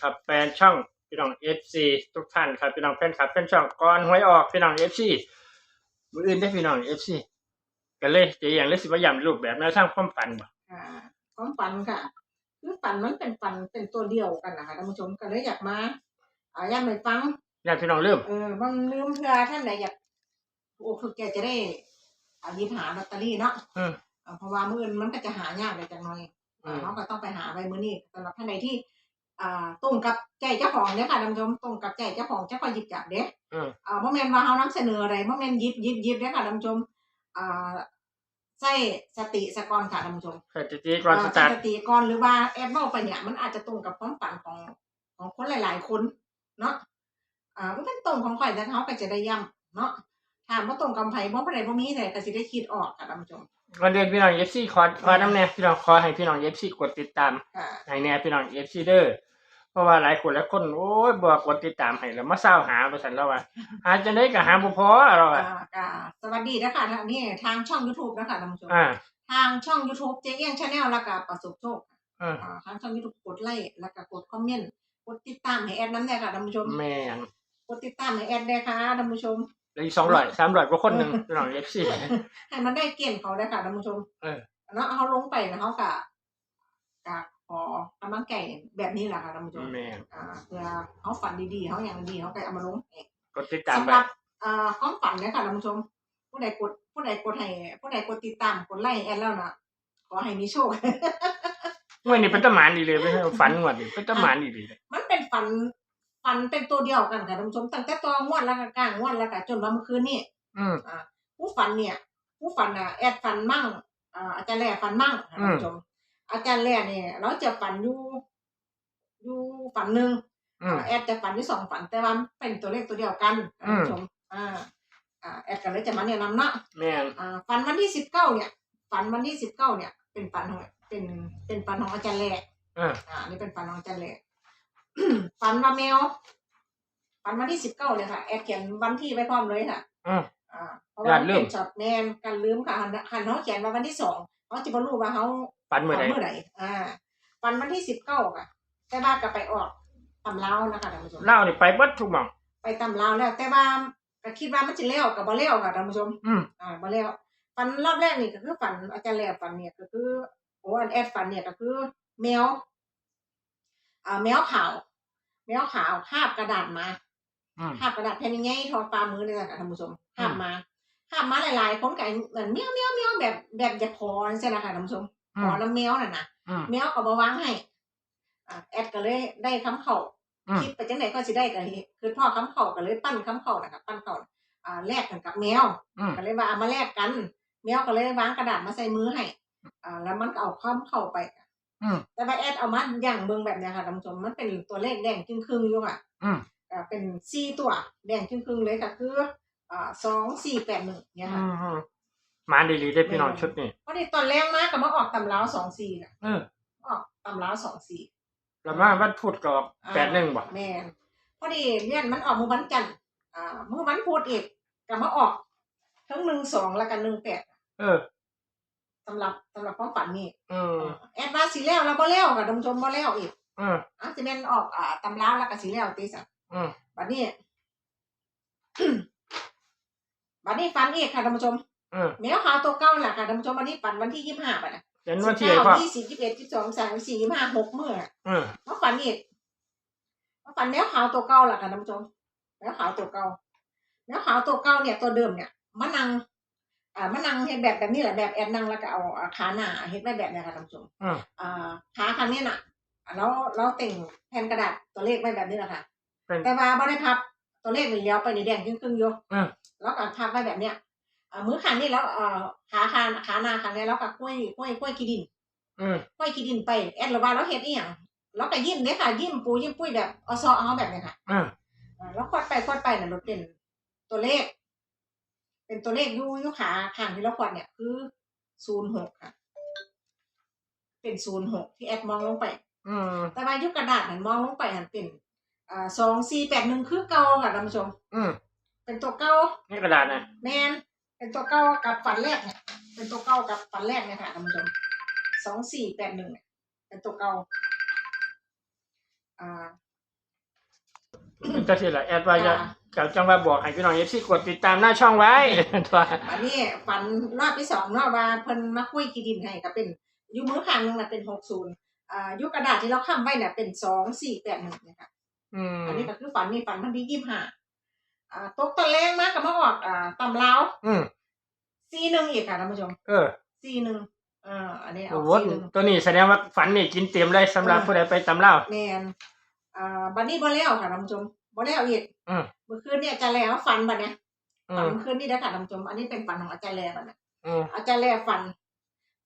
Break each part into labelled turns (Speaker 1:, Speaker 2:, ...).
Speaker 1: ครับแฟนช่องพี่น้องเอฟซีทุกท่านครับพี่น้องแฟนคลับแฟนช่องก่อนหวยออกพี่น้องเอฟซีมืออื่นได้พี่น้องเอฟซีกันเลยจะอย่างเลสิว่าย่ำรูปแบบแนวทางความฝันบ่
Speaker 2: ค่ะความฝันค่ะคือฝันมันเป็นฝันเป็นตัวเดียวกันนะคะท่านผู้ชมก็เลยอยากมาอ่าอยากไปฟัง
Speaker 1: ย่างพี่น้องเริ่ม
Speaker 2: เออบางลืมเพื่อท่านใดอยากโอ้คือแกจะได้อายิบหาลอตเตอรี่เนาะ
Speaker 1: อืม
Speaker 2: เอ่อเพราะว่ามื้ออื่นมันก็จะหายากเลยจังหน่อย
Speaker 1: อืม
Speaker 2: เขาก็ต้องไปหาไว้มื้อนี้สำหรับท่านใดที่ อ่าตรงกับใจเจ้าของเนี่ยค่ะท่านผู้ชมตรงกับใจเจ้าของเจ้าก็หยิบจับเด้
Speaker 1: อืม
Speaker 2: อ่าบ่แม่นว่าเฮานำเสนออะไรบ่แม่นหยิบหยิบหยิบเด้อค่ะท่านผู้ชมอ่าใช้สติสะก่อนค่ะท่านผู้ชม
Speaker 1: สถิติก่อนสตาร์ท
Speaker 2: สติก่อนหรือว่าแอดเว้าไปเนี่ยมันอาจจะตรงกับความฝันของของคนหลาย ๆ คนเนาะอ่ามันเป็นตรงของข่อยแต่เขาก็จะได้ย้ำเนาะถามว่าตรงกับไผบ่ผู้ใดบ่มีแต่ก็สิได้คิดออกค่ะท่านผู้ชม
Speaker 1: วันเดือนพี่น้องเอฟซีขอขอน้ำแน่พี่น้องขอให้พี่น้องเอฟซีกดติดตาม
Speaker 2: ค่ะ
Speaker 1: ให้แน่พี่น้องเอฟซีเด้อ เพราะว่าหลายคนหลายคนโอ้ยบอกกดติดตามให้แล้วมาเศร้าหาไปสันแล้วว่าหาจะได้ก็หาบ่พอเรา
Speaker 2: อ่า
Speaker 1: อะ
Speaker 2: ก็สวัสดีนะคะทางนี้ทางช่อง YouTube นะคะท่านผู้ชม
Speaker 1: อ่า
Speaker 2: ทางช่อง YouTube เจ๊เอี้ยง Channel แล้วก็ประสบโชค
Speaker 1: อืม
Speaker 2: อ่าทางช่อง YouTube กดไลค์แล้วก็กดคอมเมนต์กดติดตามให้แอดน้ำได้ค่ะท่านผู้ชม
Speaker 1: แม่ง
Speaker 2: กดติดตามให้แอดได้ค่ะท่านผู้ชม
Speaker 1: แล้วอีกสองร้อยสามร้อยกว่าคนหนึ่งพี่น้องเอฟซี
Speaker 2: ให้มันได้เกณฑ์เขาได้ค่ะท่านผู้ชม
Speaker 1: เออ
Speaker 2: เนาะเขาลงไปนะเขากะกะ ขอกำลังใจแบบนี้แหละค่ะท่านผู้ชม
Speaker 1: แม่ง
Speaker 2: อ่าเพื่อเขาฝันดีๆเขาอย่างดีเขาก็เอามาลงให้
Speaker 1: กดติดตาม
Speaker 2: สำ
Speaker 1: ไป
Speaker 2: หรับอ่าความฝันเนี่ยค่ะท่านผู้ชม ผู้ใดกดผู้ใดกดให้ผู้ใดกดติดตามกดไลค์แอดแล้วนะขอให้มีโชค
Speaker 1: เมื่อนี่เป็นตะหมานดีเลยไม่ใช่ฝันงวดนี่เป็นตะหมานดีเลย
Speaker 2: มันเป็นฝันฝันเป็นตัวเดียวกันค่ะท่านผู้ชมตั้งแต่ตัวงวดแล้วก็กลางงวดแล้วก็จนมาเมื่อคืนนี่
Speaker 1: อืม
Speaker 2: อ่าผู้ฝันเนี่ย ผู้ฝันอะแอดฝันมั่งอ่าอาจารย์แหล่ฝันมั่งค่ะท่านผู้ชม อาจารย์แหล่เนี่ยเราจะฝันอยู่อยู่ฝันหนึ่ง
Speaker 1: อืม
Speaker 2: อ่าแอดจะฝันที่สองฝันแต่ว่าเป็นตัวเลขตัวเดียวกันท่านผู้ชมอ่าอ่าแอดก็เลยจะมาแนะนำเนาะ
Speaker 1: แม่ง
Speaker 2: อ่าฝันวันที่สิบเก้าเนี่ยฝันวันที่สิบเก้าเนี่ย เป็นฝันของเป็นเป็นฝันของอาจารย์แหล่
Speaker 1: อ่า
Speaker 2: อ่านี่เป็นฝันของอาจารย์แหล่ฝันว่าแมวฝันวันที่สิบเก้าเลยค่ะ แอดเขียนวันที่ไว้พร้อมเลยค่ะ
Speaker 1: อืม
Speaker 2: อ่า เพราะ
Speaker 1: อย่า
Speaker 2: ว่า
Speaker 1: ลืม
Speaker 2: เป็นช็อตแมนการลืมค่ะหันหันเขาเขียนว่าวันที่สองเขาจะบรรู้ว่าเขา
Speaker 1: ฝันเมื่อไหร่
Speaker 2: เมื่อไหร่อ่าวันวันที่สิบเก้าค่ะ แต่ว่าก็ไปออกตำเล้าวนะคะท่านผู้ชม
Speaker 1: เล่านี่ไปเบิดทุกหม่อง
Speaker 2: ไปตำเล้าวแล้ว แต่ว่าก็คิดว่ามันจะเลี้ยวกับบ่เลี้ยวค่ะท่านผู้ชม
Speaker 1: อืม
Speaker 2: อ่าบ่เลี้ยวฝันรอบแรกนี่ก็คือฝันอาจารย์แหลฝันเนี่ยก็คือโอ้อันแอดฝันเนี่ยก็คือแมวอ่าแมวขาวแมวขาวคาบกระดาษมา
Speaker 1: อืม
Speaker 2: คาบกระดาษแผ่นใหญ่ๆทอปลามือเลยค่ะท่านผู้ชมคาบมาคาบมาหลายๆคนก็เหมือนเมี้ยวเมี้ยวเมี้ยวแบบแบบจะขอใช่ไหมคะท่านผู้ชม
Speaker 1: อื
Speaker 2: ขอ
Speaker 1: ม
Speaker 2: น้ำแมวน่ะนะ
Speaker 1: อืม
Speaker 2: แมวก็บวางให้อ่าแอดก็เลยได้คำเข่า
Speaker 1: อืม
Speaker 2: คิดไปจังไหนก็สิได้กันคือพ่อคำเข่าก็เลยปั้นคำเข่านะคะปั้นเข่าอ่าแลกกันกับแมว
Speaker 1: อืม
Speaker 2: ก็เลยว่าเอามาแลกกัน แมวก็เลยวางกระดาษมาใส่มือให้อ่าแล้วมันก็เอาคำเข่าไป
Speaker 1: อืม
Speaker 2: แต่ว่าแอดเอามาอย่างเบิ่งแบบเนี้ยค่ะท่านผู้ชมมันเป็นตัวเลขแดงครึ่งๆอยู่ค่ะ
Speaker 1: อืม
Speaker 2: อ่าเป็นสี่ตัวแดงครึ่งๆเลยค่ะคืออ่าสองสี่แปดหนึ่งเนี่ย
Speaker 1: อื
Speaker 2: ค่ะ
Speaker 1: มอืมมาดีๆได้พี่น้องชุดนี้
Speaker 2: พอดีตอนแรกมาก็มาออกตำราวสองสี่น่ะ
Speaker 1: เออ
Speaker 2: ออกตำราวสองสี่
Speaker 1: แล้วมาวันพุธก็แปดหนึ่งบ่
Speaker 2: แม่นพอดีเรียนมันออกมือวันจันทร์อ่ามือวันพุธอีกก็มาออก ทั้งหนึ่งสองแล้วกันหนึ่งแปด
Speaker 1: เออ
Speaker 2: สำหรับสำหรับความฝันนี่
Speaker 1: อืม
Speaker 2: แอดว่าสีแล้วแล้วบ่แล้วค่ะท่านผู้ชมบ่แล้วอีก
Speaker 1: อืม
Speaker 2: อะสิแม่นออกอ่าตำราวแล้วก็สีแล้วติสั
Speaker 1: อืม
Speaker 2: บัดนี้บัดนี้ฝันอีกค่ะท่านผู้ชม
Speaker 1: อืม
Speaker 2: แมวขาวตัวเก้าแหละค่ะท่านผู้ชมวันนี้ฝันวันที่ยี่สิบห้าไปนะ
Speaker 1: เห็นวันที่ไหนพ่อ
Speaker 2: ยี่สิบยี่สิบเอ็ดยี่สิบสองสามสี่ยี่สิบห้าหกเมื่อ
Speaker 1: อืม
Speaker 2: มาฝันอีกมาฝันแมวขาวตัวเก่าแหละค่ะท่านผู้ชมแมวขาวตัวเก่าแมวขาวตัวเก่าเนี่ยตัวเดิมเนี่ยมานั่งอ่ามานั่งเฮ็ดแบบแบบนี้แหละแบบแอดนั่งแล้วก็เอาอ่าขาหน้าเฮ็ดไว้แบบเนี้ยค่ะท่านผู้ชม
Speaker 1: อืม
Speaker 2: อ่าขาข้างนี้น่ะแล้วแล้วเต่งแผ่นกระดาษตัวเลขไว้แบบนี้แหละค่ะ
Speaker 1: เป็น
Speaker 2: แต่ว่าไม่ได้พับตัวเลขมันเลี้ยวไปในแดงครึ่งๆอยู่
Speaker 1: อืม
Speaker 2: แล้วก็พับไว้แบบเนี้ยอ่า มือข้างนี้แล้วอ่าขาข้างขาหน้าข้างนี้แล้วก็กล้วยกล้วยกล้วยกีดิน
Speaker 1: อืม
Speaker 2: ก้อยขี้ดินไปแอดละว่าเราเฮ็ดอีหยังเราก็ยิ้มเด้ค่ะ ยิ้มปูยิ้มปุ้ยแบบเอาซอเอาแบบเนี้ยค่ะ
Speaker 1: อืม
Speaker 2: อ่าแล้วควดไปควดไปน่ะรถเป็นตัวเลข เป็นตัวเลขอยู่อยู่ขาข้างที่เราควดเนี่ยคือศูนย์หกค่ะ เป็นศูนย์หกที่แอดมองลงไป
Speaker 1: อืม
Speaker 2: แต่ว่าอยุกระดาษหันมองลงไปหันเป็นอ่าสองสี่แปดหนึ่งคือเก่าค่ะท่านผู้ชม
Speaker 1: อืม
Speaker 2: เป็นตัวเก่า
Speaker 1: นี่กระดาษนะ
Speaker 2: แมน เป็นตัวเก่ากับฝันแรกเนี่ยเป็นตัวเก่ากับฝันแรกเนี่ยค่ะท่านผู้ชมสองสี่แปดหนึ่งเนี่ยเป็นตัวเก่าอ่า
Speaker 1: ก็สิละแอดว่าจะ
Speaker 2: ค่ะ
Speaker 1: กับจังว่าบอกให้พี่น้องเอฟซีกดติดตามหน้าช่องไว้ตัว
Speaker 2: อันนี้ฝันรอบที่สองเนาะว่าเพิ่นมาคุยกีดินให้ก็เป็นอยู่มือข้างหนึงน่ะเป็นหกศูนย์อ่าอยู่กระดาษที่เราค้ำไว้น่ะเป็นสองสี่แปดหนึ่งนะคะ
Speaker 1: อืม
Speaker 2: อันนี้ก็คือฝันนี่ฝันวันที่ยี่สิบห้า อ่าตกตะแรงมากกับมาออกอ่าตำลาว
Speaker 1: อืม
Speaker 2: ซีหนึ่งอีกค่ะท่านผู้ชม
Speaker 1: เออ
Speaker 2: ซีหนึ่งอ่าอันนี้
Speaker 1: โอ้
Speaker 2: เอา
Speaker 1: โห
Speaker 2: ซีหนึ่ง
Speaker 1: ตัวนี้แสดงว่าฝันนี่กินเต็มเลยสำหรับผู้ใดไปตำเล่า
Speaker 2: แมนอ่าบันนี้บ่แล้วค่ะท่านผู้ชมบ่แล้วอีก
Speaker 1: อืม
Speaker 2: เมื่อคืนเนี่ยอาจารย์แล้วฝันบัดเนี่ย
Speaker 1: อื
Speaker 2: ฝัน
Speaker 1: ม
Speaker 2: เมื่อคืนนี่นะค่ะท่านผู้ชมอันนี้เป็นฝันของอาจารย์แล้วบัดเนี่ย
Speaker 1: อืม
Speaker 2: อาจารย์แลฝัน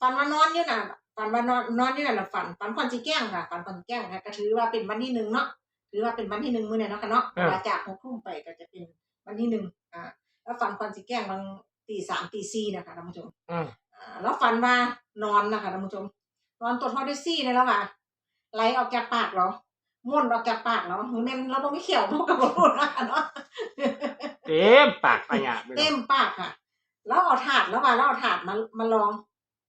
Speaker 2: ฝันว่านอนอยู่น่ะฝันว่านอนนอนอยู่น่ะน่ะฝันฝันคนสิแกล้งค่ะฝันคนสิแกล้งค่ะก็ถือว่าเป็นวันที่หนึ่งเนาะ ถือว่าเป็นวันที่หนึ่งมื้อเนี่ยเนาะค่ะเนาะเวลาจากหกทุ่มไปก็จะเป็นวันที่หนึ่งอ่าแล้วฝันคนสิแกล้งบางตีสามตีสี่นะคะท่านผู้ชม
Speaker 1: อืม
Speaker 2: อ่าแล้วฝันว่านอนนะคะท่านผู้ชม นอนตัวทอดด้วยซี่เนี่ยแล้วค่ะไหลออกจากปากเหรอม่วนออกจากปากเหรอหรือแม่นเราบ่มีเขียวพวกกับบ่รู้นะคะเนาะ
Speaker 1: เต็มปากปัญญาไปเล
Speaker 2: เต็
Speaker 1: ย
Speaker 2: มปากค่ะ แล้วเอาถาดแล้วว่าแล้วเอาถาดมามาลอง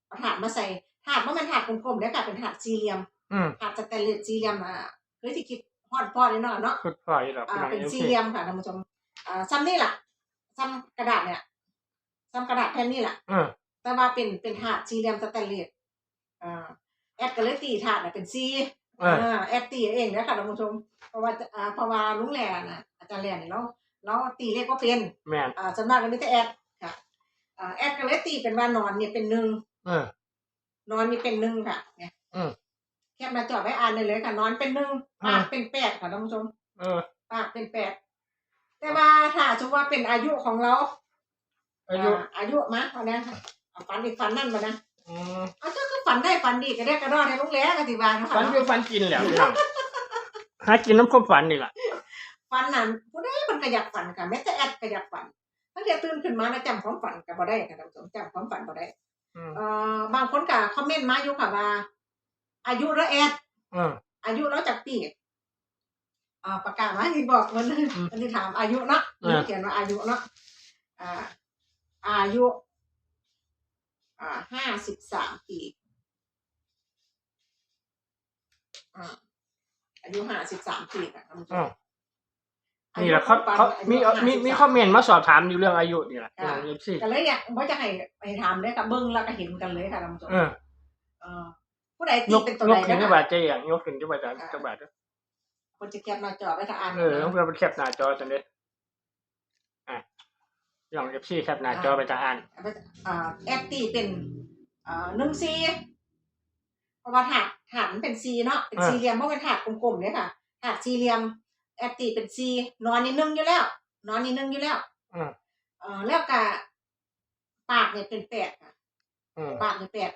Speaker 2: เอาถาดมาใส่ถาดว่ามันถาดกลมๆได้ค่ะเป็นถาดสี่เหลี่ยม
Speaker 1: อืม
Speaker 2: ถาดสแตนเลสสี่เหลี่ยมอะเคยที่คิด ฮอดพอเลยเนาะเนาะ
Speaker 1: คุดพ่ออยู่หรอก
Speaker 2: อ่า
Speaker 1: พี่น้อง
Speaker 2: เป็น
Speaker 1: เอฟ
Speaker 2: สี่
Speaker 1: ซี
Speaker 2: เหลี่ยมค่ะท่านผู้ชมอ่าซ้ำนี่แหละซ้ำกระดาษเนี่ยซ้ำกระดาษแผ่นนี่แหละ
Speaker 1: อืม
Speaker 2: แต่ว่าเป็นเป็นถาดสี่เหลี่ยมสแตนเลสอ่าแอดก็เลยตีถาดน่ะเป็นสี่
Speaker 1: เออ
Speaker 2: อ่าแอดตีเองเนี่ยค่ะท่านผู้ชม เพราะว่าอ่าเพราะว่าลุงแหล่น่ะอาจารย์แหล่เนี่ยเราเราตีเลขก็เป็น
Speaker 1: แม่น
Speaker 2: อ่าส่วนมากก็มีแต่แอดค่ะอ่าแอดก็เลยตีเป็นว่านอนเนี่ยเป็นหนึ่ง
Speaker 1: เออน
Speaker 2: อนนี่เป็นหนึ่งค่ะเนี่ย
Speaker 1: อืม
Speaker 2: แคปหน้าจอไว้อ่านได้เลยค่ะนอนเป็นหนึ่ง
Speaker 1: อ่า
Speaker 2: ปากเป็นแปดค่ะท่านผู้ชม
Speaker 1: เออ
Speaker 2: ปากเป็นแปดแต่ว่าถ้าสมมติว่าเป็นอายุของเรา
Speaker 1: อายุ
Speaker 2: อ่าอายุมะเอานะเอาฝันอีกฝันนั่นมานะ
Speaker 1: อืม
Speaker 2: เอาเจ้าก็ฝันได้ฝันดีก็ได้กระดอนให้ลุงแหล้กันสิบานเนาะ
Speaker 1: ฝั
Speaker 2: ค่ะ
Speaker 1: นอยู่ฝันกินแหล้วพี่น้องหากินน้ำข้มฝันนี่แหละ
Speaker 2: ฝันนั้นผู้ใดมันก็อยากฝันค่ะแม้แต่แอดก็อยากฝันตั้งแต่ตื่นขึ้นมาแล้วจำความฝันก็บ่ได้ค่ะท่านผู้ชมจำความฝันบ่ได้
Speaker 1: อืม
Speaker 2: เอ่อบางคนก็คอมเมนต์มาอยู่ค่ะว่า อายุแล้วแอด
Speaker 1: อืม
Speaker 2: อายุแล้วจากปีอ่าประกาศมาที่บอกมัน
Speaker 1: อืม
Speaker 2: อันที่ถามอายุเนาะ
Speaker 1: อ่า
Speaker 2: เขียนว่าอายุเนาะอ่า อายุ อ่าห้าสิบสามปีอ่าอายุห้าสิบสามปีค่ะท่านผู้ช
Speaker 1: อื
Speaker 2: ม
Speaker 1: มนี่แหละเขาเขามีมีมีคอมเมนต์มาสอบถามอยู่เรื่องอายุนี่แหละพี่น้องเอฟซี
Speaker 2: ก็เลยอยากว่าจะให้ให้ถามเลยค่ะเบิ้งแล้วก็เห็นกันเลยค่ะท่านผู้ชม
Speaker 1: เออ
Speaker 2: เออ ผู้ใด
Speaker 1: ย
Speaker 2: ตี
Speaker 1: ก
Speaker 2: เป็นตัวยใด
Speaker 1: กขึ้น
Speaker 2: นะ
Speaker 1: จัง
Speaker 2: คะ
Speaker 1: บาทใจอย่างยกขึ้นจังบาทจังบาท
Speaker 2: คนจะแคปหน้าจอไว้ถ้าอ่าน
Speaker 1: เออต้องเพื่อเป็นแคปหน้าจอจังเด้อะพี่น้องเอฟซีแคปหน้าจอไปจะอ่าน
Speaker 2: อ่าแอปตีเป็นอ่าหนึ่งซีเพราะว่าถาดถาดมันเป็นซีเนาะเป็น
Speaker 1: อ่า
Speaker 2: สี่เหลี่ยมเพราะเป็นถาดกลมๆเนี่ยค่ะถาดสี่เหลี่ยมแอปตีเป็นซีนอนนี่นึ่งอยู่แล้ว นอนนี่นึ่งอยู่แล้ว
Speaker 1: อืม
Speaker 2: เอ่อแล้วก็ปากเนี่ยเป็นแปดค่ะ
Speaker 1: อืม
Speaker 2: ปากเนี่ยแปด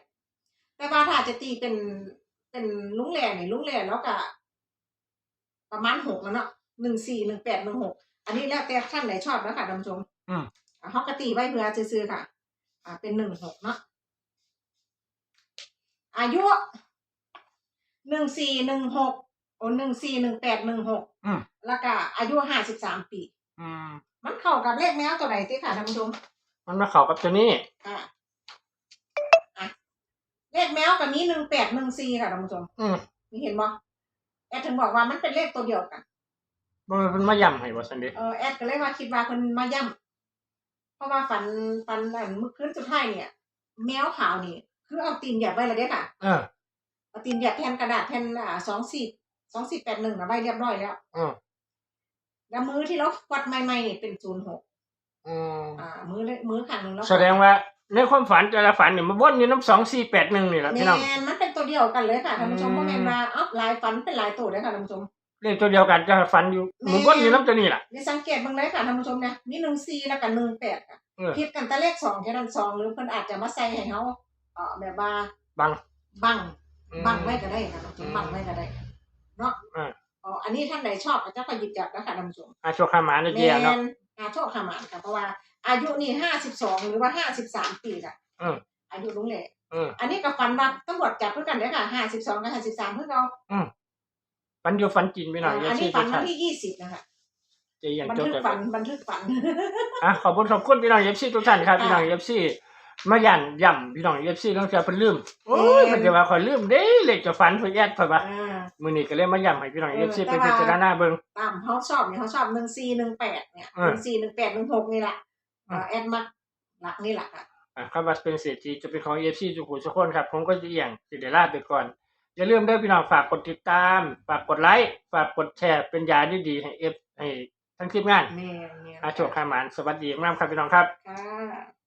Speaker 2: แต่ว่าถ้าจะตีเป็นเป็นลุงแหล่เนี่ยลุงแหล่แล้วก็ประมาณหกแล้วเนาะหนึ่งสี่หนึ่งแปดหนึ่งหกอันนี้แล้วแต่ท่านไหนชอบแล้วค่ะท่านผู้ชม
Speaker 1: อืม
Speaker 2: อ่าเขากตีไว้เพื่อซื้อๆค่ะ อ่า เป็นหนึ่งหกเนาะอายุหนึ่งสี่หนึ่งหกโอ้หนึ่งสี่หนึ่งแปดหนึ่งหก
Speaker 1: อืม
Speaker 2: แล้วก็อายุห้าสิบสามปี
Speaker 1: อืม
Speaker 2: มันเข้ากับเลขแมวตัวไหนสิค่ะท่านผู้ชม
Speaker 1: มันมาเข้ากับตัวนี้
Speaker 2: อ่าอะ เลขแมวกับนี้หนึ่งแปดหนึ่งสี่ค่ะท่านผู้ชม
Speaker 1: อืม
Speaker 2: นี่เห็นบ่แอดถึงบอกว่ามันเป็นเลขตัวเดียวกัน
Speaker 1: มันเป็นมาย่ำให้บ่ซันเด้
Speaker 2: เออแอดก็เลยว่าคิดว่าคนมาย่ำเพราะว่าฝันฝันอันเมื่อคืนสุดท้ายเนี่ย แมวขาวนี่ คือเอาตีนเหยียบไว้แล้วเด้ค่ะ
Speaker 1: เออ
Speaker 2: เอาตีนเหยียบแผ่นกระดาษแผ่นอ่าสองสี่สองสี่แปดหนึ่งนะไว้เรียบร้อยแล้ว
Speaker 1: อืม
Speaker 2: แล้วมือที่เราวัดใหม่ๆนี่เป็นศูนย์หก
Speaker 1: อืม
Speaker 2: อ่า มือเลยมือข้างหนึ่งแล้ว
Speaker 1: แสดงว่า ในความฝันแต่ละฝันเนี่ยมันวนอยู่น้ำสองสี่แปดหนึ่งนี่แหละ
Speaker 2: แม
Speaker 1: พี่น้อง
Speaker 2: นมันเป็นตัวเดียวกันเลยค่ะท่านผู้ชม
Speaker 1: อืม
Speaker 2: เพราะแมนว่าเอ้าลายฝันเป็นลายตัวเลยค่ะท่านผู้ชม
Speaker 1: เลขตัวเดียวกันจะฝันอยู่มันวนอยู่น้ำตัวนี้แหละ
Speaker 2: นี่สังเกตบ้างเลยค่ะท่านผู้ชมเนี่ยมีหนึ่งสี่แล้วกับหนึ่งแปดค่ะ
Speaker 1: เออ
Speaker 2: ผิดกันแต่เลขสองแค่นั้นสองหรือเพิ่นอาจจะมาใส่ให้เขาเอ่อแบบว่า
Speaker 1: บัง
Speaker 2: บัง
Speaker 1: อืม
Speaker 2: บังไว้ก็ได้ค่ะท่านผู้ชม
Speaker 1: อืม
Speaker 2: บังไว้ก็ได้เนาะ
Speaker 1: อ่า
Speaker 2: อ๋ออันนี้ท่านใดชอบก็จะก็หยิบจับแล้วค่ะท่านผู้ชม
Speaker 1: อาโชคามาใน
Speaker 2: แม
Speaker 1: เจียเนาะ
Speaker 2: นอาโชคขมานค่ะเพราะว่า อายุนี่ห้าสิบสองหรือว่าห้าสิบสามปีค่ะ
Speaker 1: อืม
Speaker 2: อายุลุงเหล่
Speaker 1: อืม
Speaker 2: อันนี้กับฟันว่าตำรวจจับเพื่อกันเด้อค่ะห้าสิบสองกับห้าสิบสามเพื่อเรา
Speaker 1: ฝันอยู่ฝันกินพี่น้อง
Speaker 2: อั
Speaker 1: อย่าน
Speaker 2: นี้
Speaker 1: ชี้
Speaker 2: ฟั
Speaker 1: ตั
Speaker 2: น
Speaker 1: ว
Speaker 2: วั
Speaker 1: ท่าน
Speaker 2: นที่ยี่สิบนะคะ
Speaker 1: จะยัง
Speaker 2: บัน
Speaker 1: จบ
Speaker 2: ทึก
Speaker 1: แต่
Speaker 2: ฝันบันทึกฝัน
Speaker 1: อะขอบคุณขอบคุณพี่น้องเอฟซีทุกท่านครับ
Speaker 2: ค่ะ
Speaker 1: พี่น้องเอฟซีมายันย่ำพี่น้องเอฟซีต้องจะเพิ่นลืมโอ้ย
Speaker 2: แม่น
Speaker 1: มันจะว่าข่อยลืมเด้เลขจะฝันเพิ่นแอดข่อยว่า
Speaker 2: อ่า
Speaker 1: มื้อนี้ก็เลยมาย่ำให้พี่น้อง
Speaker 2: เอ
Speaker 1: เอ
Speaker 2: อ
Speaker 1: ฟซี
Speaker 2: แต่
Speaker 1: ไป
Speaker 2: ว่า
Speaker 1: พิจารณาเบิ่ง
Speaker 2: ตามเขาชอบเนี่ยเขาชอบหนึ่งสี่หนึ่งแปดเนี่ย
Speaker 1: อ่า
Speaker 2: หนึ่งสี่หนึ่งแปดหนึ่งหกนี่แหละ
Speaker 1: อ่า
Speaker 2: เอ่อ แอดมักหลักนี่แหละค่ะ
Speaker 1: อะคำว่าเป็นเศรษฐีจะเป็นของเอฟซีทุกคนทุกคนครับ ผมก็จะเอียงสิเดลาไปก่อน อย่าลืมเด้อพี่น้องฝากกดติดตาม ฝากกดไลค์ ฝากกดแชร์เป็นยาดีๆให้เอฟให้ทั้งทีมงาน
Speaker 2: แม่แม่
Speaker 1: อาโชคขาหมานสวัสดีมากครับพี่น้องครับ
Speaker 2: ค่ะ